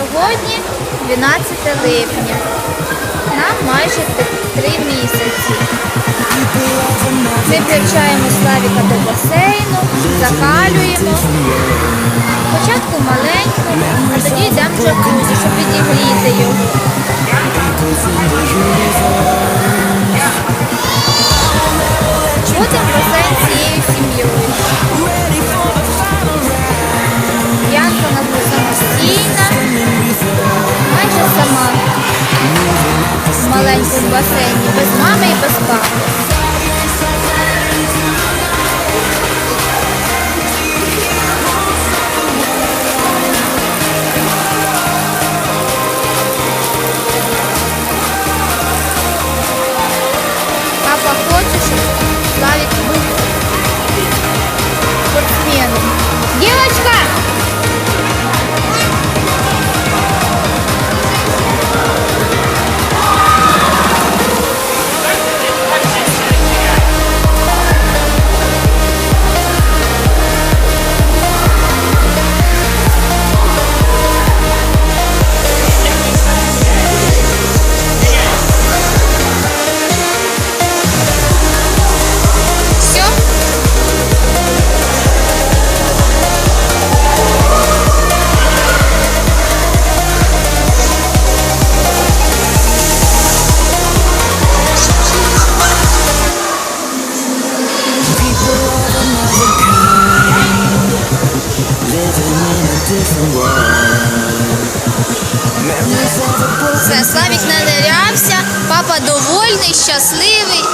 Сьогодні 12 липня. Нам майже т- три місяці. Ми привчаємо Славіка до басейну, закалюємо. Спочатку маленько, а тоді йдемо в джакузі, щоб підігріти його. Потім басейн цією сім'єю. Маленькому басейні, без мами і без папи. Все, Славік надарявся, папа довольний, щасливий.